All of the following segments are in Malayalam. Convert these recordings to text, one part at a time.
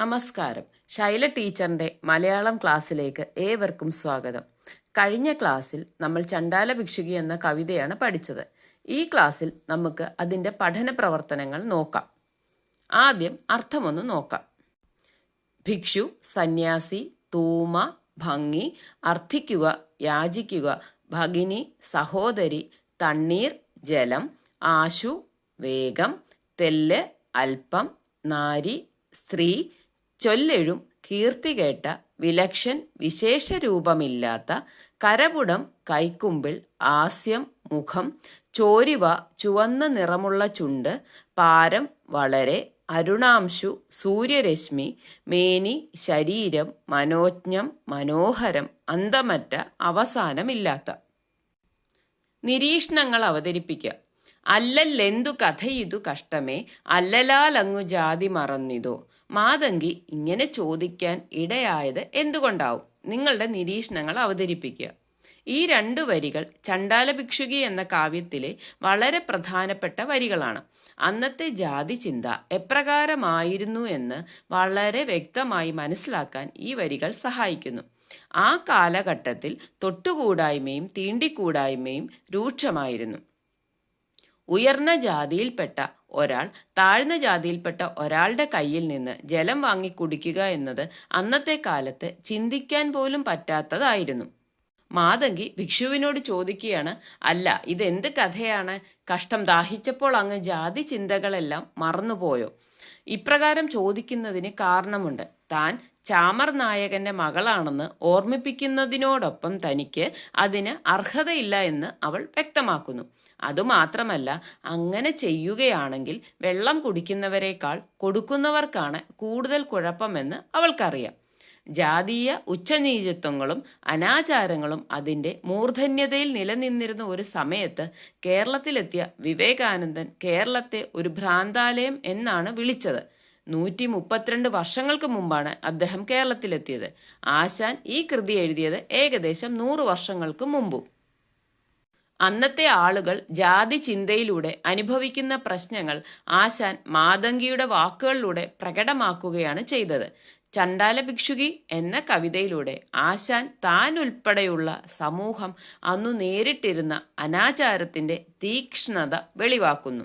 നമസ്കാരം. ശൈല ടീച്ചറിന്റെ മലയാളം ക്ലാസ്സിലേക്ക് ഏവർക്കും സ്വാഗതം. കഴിഞ്ഞ ക്ലാസ്സിൽ നമ്മൾ ചണ്ടാല ഭിക്ഷുകി എന്ന കവിതയാണ് പഠിച്ചത്. ഈ ക്ലാസ്സിൽ നമുക്ക് അതിന്റെ പഠന പ്രവർത്തനങ്ങൾ നോക്കാം. ആദ്യം അർത്ഥമൊന്ന് നോക്കാം. ഭിക്ഷു സന്യാസി തൂമ ഭംഗി അർത്ഥിക്കുക യാചിക്കുക ഭഗിനി സഹോദരി തണ്ണീർ ജലം ആശു വേഗം തെല്ല് അല്പം നാരി സ്ത്രീ ചൊല്ലെഴും കീർത്തി കേട്ട വിലക്ഷൻ വിശേഷരൂപമില്ലാത്ത കരപുടം കൈക്കുമ്പിൾ ആസ്യം മുഖം ചോരിവ ചുവന്ന നിറമുള്ള ചുണ്ട് പാരം വളരെ അരുണാംശു സൂര്യരശ്മി മേനി ശരീരം മനോജ്ഞം മനോഹരം അന്തമറ്റ അവസാനമില്ലാത്ത. നിരീക്ഷണങ്ങൾ അവതരിപ്പിക്കുക. അല്ലല്ലെന്തു കഥയിതു കഷ്ടമേ അല്ലലാലങ്ങു ജാതി മറന്നിതോ. മാതങ്കി ഇങ്ങനെ ചോദിക്കാൻ ഇടയായത് എന്തുകൊണ്ടാവും? നിങ്ങളുടെ നിരീക്ഷണങ്ങൾ അവതരിപ്പിക്കുക. ഈ രണ്ടു വരികൾ ചണ്ടാല ഭിക്ഷുകി എന്ന കാവ്യത്തിലെ വളരെ പ്രധാനപ്പെട്ട വരികളാണ്. അന്നത്തെ ജാതി ചിന്ത എപ്രകാരമായിരുന്നു എന്ന് വളരെ വ്യക്തമായി മനസ്സിലാക്കാൻ ഈ വരികൾ സഹായിക്കുന്നു. ആ കാലഘട്ടത്തിൽ തൊട്ടുകൂടായ്മയും തീണ്ടിക്കൂടായ്മയും രൂക്ഷമായിരുന്നു. ഉയർന്ന ജാതിയിൽപ്പെട്ട ഒരാൾ താഴ്ന്ന ജാതിയിൽപ്പെട്ട ഒരാളുടെ കയ്യിൽ നിന്ന് ജലം വാങ്ങി കുടിക്കുക എന്നത് അന്നത്തെ കാലത്ത് ചിന്തിക്കാൻ പോലും പറ്റാത്തതായിരുന്നു. മാതങ്കി ഭിക്ഷുവിനോട് ചോദിക്കുകയാണ് അല്ല ഇതെന്ത് കഥയാണ്? കഷ്ടം ദാഹിച്ചപ്പോൾ അങ്ങ് ജാതി ചിന്തകളെല്ലാം മറന്നുപോയോ? ഇപ്രകാരം ചോദിക്കുന്നതിന് കാരണമുണ്ട്. താൻ ചാമർ നായകന്റെ മകളാണെന്ന് ഓർമ്മിപ്പിക്കുന്നതിനോടൊപ്പം തനിക്ക് അതിന് അർഹതയില്ല എന്ന് അവൾ വ്യക്തമാക്കുന്നു. അതുമാത്രമല്ല അങ്ങനെ ചെയ്യുകയാണെങ്കിൽ വെള്ളം കുടിക്കുന്നവരെക്കാൾ കൊടുക്കുന്നവർക്കാണ് കൂടുതൽ കുഴപ്പമെന്ന് അവൾക്കറിയാം. ജാതീയ ഉച്ചനീചത്വങ്ങളും അനാചാരങ്ങളും അതിന്റെ മൂർധന്യതയിൽ നിലനിന്നിരുന്ന ഒരു സമയത്ത് കേരളത്തിലെത്തിയ വിവേകാനന്ദൻ കേരളത്തെ ഒരു ഭ്രാന്താലയം എന്നാണ് വിളിച്ചത്. നൂറ്റി മുപ്പത്തിരണ്ട് വർഷങ്ങൾക്ക് മുമ്പാണ് അദ്ദേഹം കേരളത്തിലെത്തിയത്. ആശാൻ ഈ കൃതി എഴുതിയത് ഏകദേശം നൂറ് വർഷങ്ങൾക്ക് മുമ്പും. അന്നത്തെ ആളുകൾ ജാതി ചിന്തയിലൂടെ അനുഭവിക്കുന്ന പ്രശ്നങ്ങൾ ആശാൻ മാതങ്കിയുടെ വാക്കുകളിലൂടെ പ്രകടമാക്കുകയാണ് ചെയ്തത്. ചണ്ടാല ഭിക്ഷുകി എന്ന കവിതയിലൂടെ ആശാൻ താൻ ഉൾപ്പെടെയുള്ള സമൂഹം അന്നു നേരിട്ടിരുന്ന അനാചാരത്തിന്റെ തീക്ഷ്ണത വെളിവാക്കുന്നു.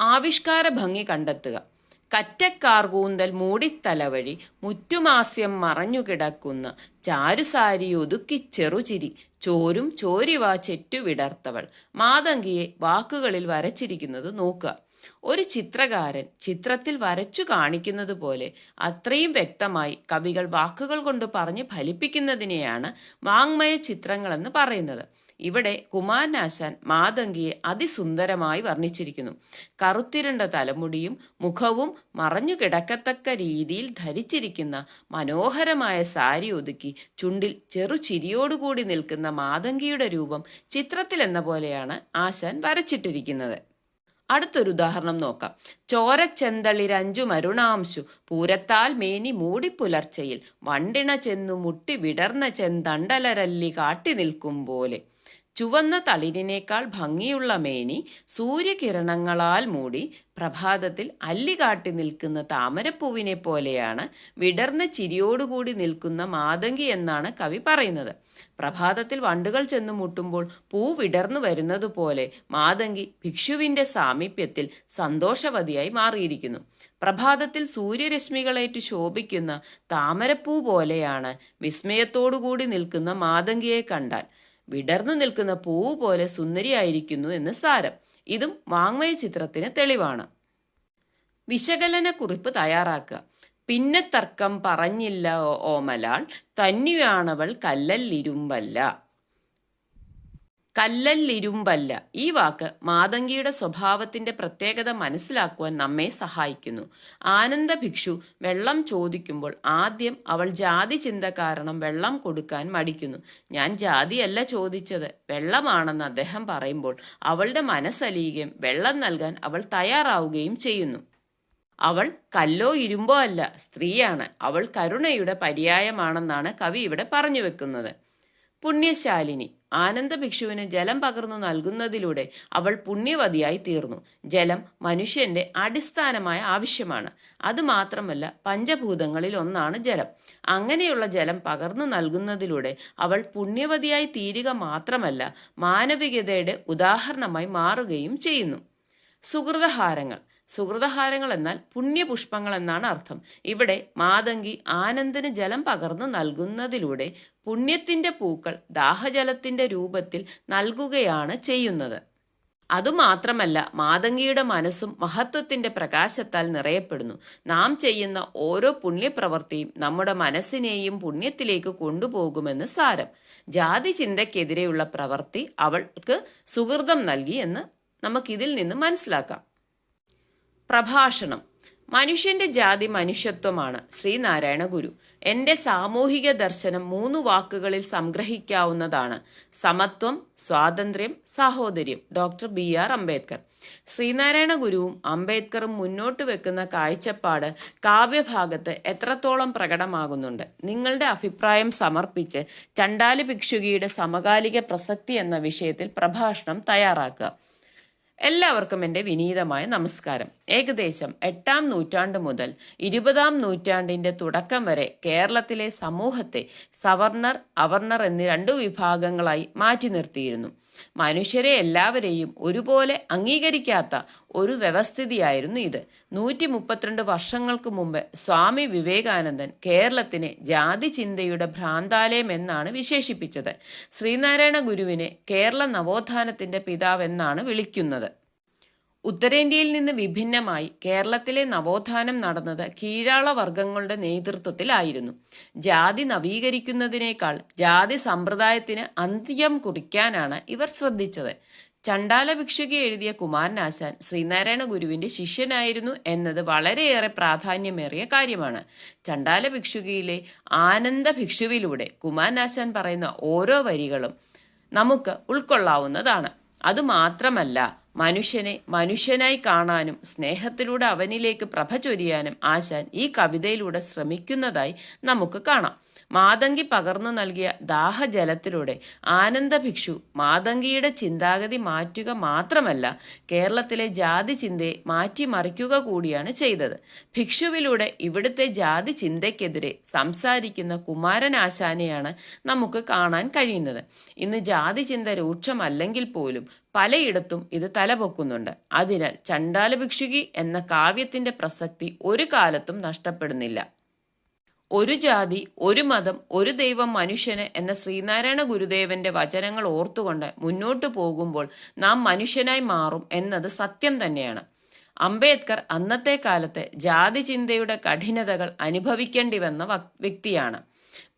ആവിഷ്കാര ഭംഗി കണ്ടെത്തുക. കറ്റക്കാർകൂന്തൽ മൂടിത്തലവഴി മുറ്റുമാസ്യം മറഞ്ഞുകിടക്കുന്ന ചാരുസാരി ഒതുക്കി ചെറുചിരി ചോരും ചോരിവാ ചെറ്റുവിടർത്തവൾ മാതങ്കിയെ വാക്കുകളിൽ വരച്ചിരിക്കുന്നത് നോക്കുക. ഒരു ചിത്രകാരൻ ചിത്രത്തിൽ വരച്ചു കാണിക്കുന്നത് പോലെ അത്രയും വ്യക്തമായി കവികൾ വാക്കുകൾ കൊണ്ട് പറഞ്ഞ് ഫലിപ്പിക്കുന്നതിനെയാണ് വാങ്മയ ചിത്രങ്ങളെന്ന് പറയുന്നത്. ഇവിടെ കുമാരനാശാൻ മാതങ്കിയെ അതിസുന്ദരമായി വർണിച്ചിരിക്കുന്നു. കറുത്തിരണ്ട തലമുടിയും മുഖവും മറഞ്ഞു കിടക്കത്തക്ക രീതിയിൽ ധരിച്ചിരിക്കുന്ന മനോഹരമായ സാരി ഒതുക്കി ചുണ്ടിൽ ചെറു ചിരിയോടുകൂടി നിൽക്കുന്ന മാതങ്കിയുടെ രൂപം ചിത്രത്തിൽ എന്ന പോലെയാണ് ആശാൻ വരച്ചിട്ടിരിക്കുന്നത്. അടുത്തൊരു ഉദാഹരണം നോക്കാം. ചോരച്ചെന്തളിരഞ്ചു മരുണാംശു പൂരത്താൽ മേനി മൂടിപ്പുലർച്ചയിൽ വണ്ടിണ ചെന്നു മുട്ടി വിടർന്ന ചെന്തണ്ടലരല്ലി കാട്ടി നിൽക്കും പോലെ. ചുവന്ന തളിരിനേക്കാൾ ഭംഗിയുള്ള മേനി സൂര്യകിരണങ്ങളാൽ മൂടി പ്രഭാതത്തിൽ അല്ലികാട്ടി നിൽക്കുന്ന താമരപ്പൂവിനെ പോലെയാണ് വിടർന്ന ചിരിയോടുകൂടി നിൽക്കുന്ന മാതങ്കി എന്നാണ് കവി പറയുന്നത്. പ്രഭാതത്തിൽ വണ്ടുകൾ ചെന്നു മുട്ടുമ്പോൾ പൂ വിടർന്നു വരുന്നതുപോലെ മാതങ്കി ഭിക്ഷുവിന്റെ സാമീപ്യത്തിൽ സന്തോഷവതിയായി മാറിയിരിക്കുന്നു. പ്രഭാതത്തിൽ സൂര്യരശ്മികളേറ്റ് ശോഭിക്കുന്ന താമരപ്പൂ പോലെയാണ് വിസ്മയത്തോടുകൂടി നിൽക്കുന്ന മാതങ്കിയെ കണ്ടാൽ വിടർന്നു നിൽക്കുന്ന പൂവ് പോലെ സുന്ദരിയായിരിക്കുന്നു എന്ന് സാരം. ഇതും വാങ്മയ ചിത്രത്തിന് തെളിവാണ്. വിശകലന കുറിപ്പ് തയ്യാറാക്കുക. പിന്നെ തർക്കം പറഞ്ഞില്ല ഓമലാൾ തന്നെയാണവൾ കല്ലല്ലിരുമ്പല്ല. കല്ലല്ലിരുമ്പല്ല. ഈ വാക്ക് മാതങ്കിയുടെ സ്വഭാവത്തിന്റെ പ്രത്യേകത മനസ്സിലാക്കുവാൻ നമ്മെ സഹായിക്കുന്നു. ആനന്ദ ഭിക്ഷു വെള്ളം ചോദിക്കുമ്പോൾ ആദ്യം അവൾ ജാതി ചിന്ത കാരണം വെള്ളം കൊടുക്കാൻ മടിക്കുന്നു. ഞാൻ ജാതിയല്ല ചോദിച്ചത്. വെള്ളമാണെന്ന് അദ്ദേഹം പറയുമ്പോൾ അവളുടെ മനസ്സലിയുകയും വെള്ളം നൽകാൻ അവൾ തയ്യാറാവുകയും ചെയ്യുന്നു. അവൾ കല്ലോ ഇരുമ്പോ അല്ല സ്ത്രീയാണ്. അവൾ കരുണയുടെ പര്യായമാണെന്നാണ് കവി ഇവിടെ പറഞ്ഞു വെക്കുന്നത്. പുണ്യശാലിനി ആനന്ദ ഭിക്ഷുവിന് ജലം പകർന്നു നൽകുന്നതിലൂടെ അവൾ പുണ്യവതിയായി തീർന്നു. ജലം മനുഷ്യന്റെ അടിസ്ഥാനമായ ആവശ്യമാണ്. അത് മാത്രമല്ല പഞ്ചഭൂതങ്ങളിൽ ഒന്നാണ് ജലം. അങ്ങനെയുള്ള ജലം പകർന്നു നൽകുന്നതിലൂടെ അവൾ പുണ്യവതിയായി തീരുക മാത്രമല്ല മാനവികതയുടെ ഉദാഹരണമായി മാറുകയും ചെയ്യുന്നു. സുഹൃതഹാരങ്ങൾ. സുഹൃതഹാരങ്ങൾ എന്നാൽ പുണ്യപുഷ്പങ്ങൾ എന്നാണ് അർത്ഥം. ഇവിടെ മാതങ്കി ആനന്ദന് ജലം പകർന്നു നൽകുന്നതിലൂടെ പുണ്യത്തിന്റെ പൂക്കൾ ദാഹജലത്തിന്റെ രൂപത്തിൽ നൽകുകയാണ് ചെയ്യുന്നത്. അതുമാത്രമല്ല മാതങ്കിയുടെ മനസ്സും മഹത്വത്തിന്റെ പ്രകാശത്താൽ നിറയപ്പെടുന്നു. നാം ചെയ്യുന്ന ഓരോ പുണ്യപ്രവൃത്തിയും നമ്മുടെ മനസ്സിനെയും പുണ്യത്തിലേക്ക് കൊണ്ടുപോകുമെന്ന് സാരം. ജാതി ചിന്തയ്ക്കെതിരെയുള്ള പ്രവൃത്തി അവൾക്ക് സുഹൃതം നൽകി എന്ന് നമുക്കിതിൽ നിന്ന് മനസ്സിലാക്കാം. പ്രഭാഷണം. മനുഷ്യന്റെ ജാതി മനുഷ്യത്വമാണ്. ശ്രീനാരായണ ഗുരു എന്റെ സാമൂഹിക ദർശനം മൂന്ന് വാക്കുകളിൽ സംഗ്രഹിക്കാവുന്നതാണ്. സമത്വം സ്വാതന്ത്ര്യം സാഹോദര്യം. Doctor B R Ambedkar. Sreenarayana ഗുരുവും അംബേദ്കറും മുന്നോട്ട് വെക്കുന്ന കാഴ്ചപ്പാട് കാവ്യഭാഗത്ത് എത്രത്തോളം പ്രകടമാകുന്നുണ്ട്. നിങ്ങളുടെ അഭിപ്രായം സമർപ്പിച്ച് ചണ്ടാലി ഭിക്ഷുകിയുടെ സമകാലിക പ്രസക്തി എന്ന വിഷയത്തിൽ പ്രഭാഷണം തയ്യാറാക്കുക. എല്ലാവർക്കും എന്റെ വിനീതമായ നമസ്കാരം. ഏകദേശം എട്ടാം നൂറ്റാണ്ട് മുതൽ ഇരുപതാം നൂറ്റാണ്ടിന്റെ തുടക്കം വരെ കേരളത്തിലെ സമൂഹത്തെ സവർണർ അവർണർ എന്നീ രണ്ടു വിഭാഗങ്ങളായി മാറ്റി നിർത്തിയിരുന്നു. മനുഷ്യരെ എല്ലാവരെയും ഒരുപോലെ അംഗീകരിക്കാത്ത ഒരു വ്യവസ്ഥിതിയായിരുന്നു ഇത്. നൂറ്റി മുപ്പത്തിരണ്ട് വർഷങ്ങൾക്ക് മുമ്പ് സ്വാമി വിവേകാനന്ദൻ കേരളത്തിനെ ജാതി ചിന്തയുടെ ഭ്രാന്താലയം എന്നാണ് വിശേഷിപ്പിച്ചത്. ശ്രീനാരായണ ഗുരുവിനെ കേരള നവോത്ഥാനത്തിന്റെ പിതാവെന്നാണ് വിളിക്കുന്നത്. ഉത്തരേന്ത്യയിൽ നിന്ന് വിഭിന്നമായി കേരളത്തിലെ നവോത്ഥാനം നടന്നത് കീഴാള വർഗങ്ങളുടെ നേതൃത്വത്തിലായിരുന്നു. ജാതി നവീകരിക്കുന്നതിനേക്കാൾ ജാതി സമ്പ്രദായത്തിന് അന്ത്യം കുറിക്കാനാണ് ഇവർ ശ്രദ്ധിച്ചത്. ചണ്ടാല ഭിക്ഷുകി എഴുതിയ കുമാരനാശാൻ ശ്രീനാരായണ ഗുരുവിന്റെ ശിഷ്യനായിരുന്നു എന്നത് വളരെയേറെ പ്രാധാന്യമേറിയ കാര്യമാണ്. ചണ്ടാല ഭിക്ഷുകിയിലെ ആനന്ദ ഭിക്ഷുവിലൂടെ കുമാരനാശാൻ പറയുന്ന ഓരോ വരികളും നമുക്ക് ഉൾക്കൊള്ളാവുന്നതാണ്. അതുമാത്രമല്ല മനുഷ്യനെ മനുഷ്യനായി കാണാനും സ്നേഹത്തിലൂടെ അവനിലേക്ക് പ്രഭ ചൊരിയാനും ആശാൻ ഈ കവിതയിലൂടെ ശ്രമിക്കുന്നതായി നമുക്ക് കാണാം. മാതങ്കി പകർന്നു നൽകിയ ദാഹജലത്തിലൂടെ ആനന്ദ ഭിക്ഷു മാതങ്കിയുടെ ചിന്താഗതി മാറ്റുക മാത്രമല്ല കേരളത്തിലെ ജാതി ചിന്തയെ മാറ്റിമറിക്കുക കൂടിയാണ് ചെയ്തത്. ഭിക്ഷുവിലൂടെ ഇവിടുത്തെ ജാതി ചിന്തയ്ക്കെതിരെ സംസാരിക്കുന്ന കുമാരനാശാനെയാണ് നമുക്ക് കാണാൻ കഴിയുന്നത്. ഇന്ന് ജാതി ചിന്ത രൂക്ഷമല്ലെങ്കിൽ പോലും പലയിടത്തും ഇത് തലപൊക്കുന്നുണ്ട്. അതിനാൽ ചണ്ടാല ഭിക്ഷുകി എന്ന കാവ്യത്തിന്റെ പ്രസക്തി ഒരു കാലത്തും നഷ്ടപ്പെടുന്നില്ല. ഒരു ജാതി ഒരു മതം ഒരു ദൈവം മനുഷ്യന് എന്ന ശ്രീനാരായണ ഗുരുദേവന്റെ വചനങ്ങൾ ഓർത്തുകൊണ്ട് മുന്നോട്ടു പോകുമ്പോൾ നാം മനുഷ്യനായി മാറും എന്നത് സത്യം തന്നെയാണ്. അംബേദ്കർ അന്നത്തെ കാലത്ത് ജാതി ചിന്തയുടെ കഠിനതകൾ അനുഭവിക്കേണ്ടി വന്ന വ്യക്തിയാണ്.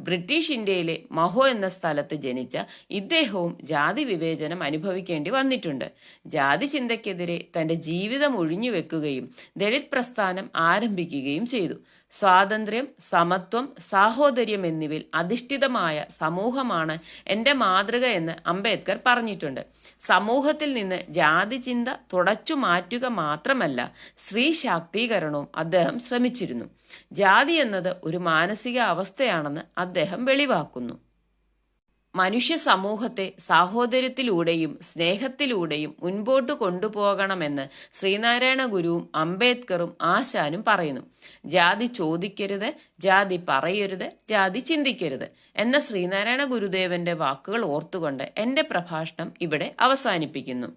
ബ്രിട്ടീഷ് ഇന്ത്യയിലെ മഹോ എന്ന സ്ഥലത്ത് ജനിച്ച ഇദ്ദേഹവും ജാതി വിവേചനം അനുഭവിക്കേണ്ടി വന്നിട്ടുണ്ട്. ജാതി ചിന്തയ്ക്കെതിരെ തന്റെ ജീവിതം ഒഴിഞ്ഞുവെക്കുകയും ദളിത് പ്രസ്ഥാനം ആരംഭിക്കുകയും ചെയ്തു. സ്വാതന്ത്ര്യം സമത്വം സാഹോദര്യം എന്നിവയിൽ അധിഷ്ഠിതമായ സമൂഹമാണ് എന്റെ മാതൃക എന്ന് അംബേദ്കർ പറഞ്ഞിട്ടുണ്ട്. സമൂഹത്തിൽ നിന്ന് ജാതി ചിന്ത തുടച്ചു മാറ്റുക മാത്രമല്ല സ്ത്രീ ശാക്തീകരണവും അദ്ദേഹം ശ്രമിച്ചിരുന്നു. ജാതി എന്നത് ഒരു മാനസിക അവസ്ഥയാണെന്ന് അദ്ദേഹം വെളിവാക്കുന്നു. മനുഷ്യ സമൂഹത്തെ സാഹോദര്യത്തിലൂടെയും സ്നേഹത്തിലൂടെയും മുൻപോട്ട് കൊണ്ടുപോകണമെന്ന് ശ്രീനാരായണ ഗുരുവും അംബേദ്കറും ആശാനും പറയുന്നു. ജാതി ചോദിക്കരുത് ജാതി പറയരുത് ജാതി ചിന്തിക്കരുത് എന്ന ശ്രീനാരായണ ഗുരുദേവന്റെ വാക്കുകൾ ഓർത്തുകൊണ്ട് എന്റെ പ്രഭാഷണം ഇവിടെ അവസാനിപ്പിക്കുന്നു.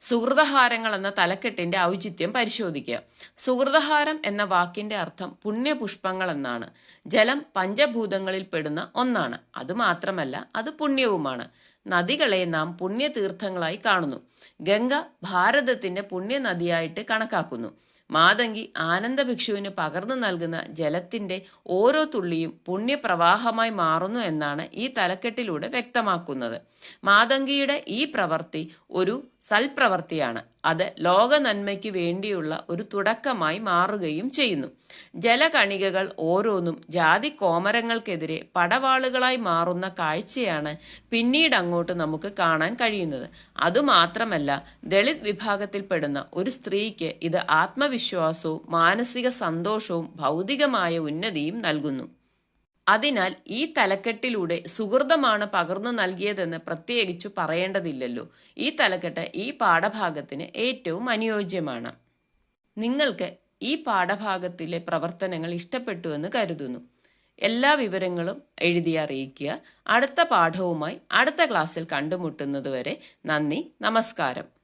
സുഹൃതഹാരങ്ങൾ എന്ന തലക്കെട്ടിന്റെ ഔചിത്യം പരിശോധിക്കുക. സുഹൃതഹാരം എന്ന വാക്കിന്റെ അർത്ഥം പുണ്യപുഷ്പങ്ങൾ എന്നാണ് ജലം പഞ്ചഭൂതങ്ങളിൽ പെടുന്ന ഒന്നാണ്. അതുമാത്രമല്ല അത് പുണ്യവുമാണ്. നദികളെ നാം പുണ്യതീർത്ഥങ്ങളായി കാണുന്നു. ഗംഗ ഭാരതത്തിന്റെ പുണ്യനദിയായിട്ട് കണക്കാക്കുന്നു. മാതങ്കി ആനന്ദ ഭിക്ഷുവിന് പകർന്നു നൽകുന്ന ജലത്തിന്റെ ഓരോ തുള്ളിയും പുണ്യപ്രവാഹമായി മാറുന്നു എന്നാണ് ഈ തലക്കെട്ടിലൂടെ വ്യക്തമാക്കുന്നത്. മാതങ്കിയുടെ ഈ പ്രവൃത്തി ഒരു സൽപ്രവൃത്തിയാണ് അത് ലോക നന്മയ്ക്ക് വേണ്ടിയുള്ള ഒരു തുടക്കമായി മാറുകയും ചെയ്യുന്നു. ജലകണികകൾ ഓരോന്നും ജാതി കോമരങ്ങൾക്കെതിരെ പടവാളുകളായി മാറുന്ന കാഴ്ചയാണ് പിന്നീട് അങ്ങോട്ട് നമുക്ക് കാണാൻ കഴിയുന്നത്. അതുമാത്രമല്ല ദളിത് വിഭാഗത്തിൽപ്പെടുന്ന ഒരു സ്ത്രീക്ക് ഇത് ആത്മവിശ്വാസവും മാനസിക സന്തോഷവും ഭൗതികമായ ഉന്നതിയും നൽകുന്നു. അതിനാൽ ഈ തലക്കെട്ടിലൂടെ സുഹൃതമാണ് പകർന്നു നൽകിയതെന്ന് പ്രത്യേകിച്ചു പറയേണ്ടതില്ലല്ലോ. ഈ തലക്കെട്ട് ഈ പാഠഭാഗത്തിന് ഏറ്റവും അനുയോജ്യമാണ്. നിങ്ങൾക്ക് ഈ പാഠഭാഗത്തിലെ പ്രവർത്തനങ്ങൾ ഇഷ്ടപ്പെട്ടുവെന്ന് കരുതുന്നു. എല്ലാ വിവരങ്ങളും എഴുതി അറിയിക്കുക. അടുത്ത പാഠവുമായി അടുത്ത ക്ലാസ്സിൽ കണ്ടുമുട്ടുന്നതുവരെ നന്ദി നമസ്കാരം.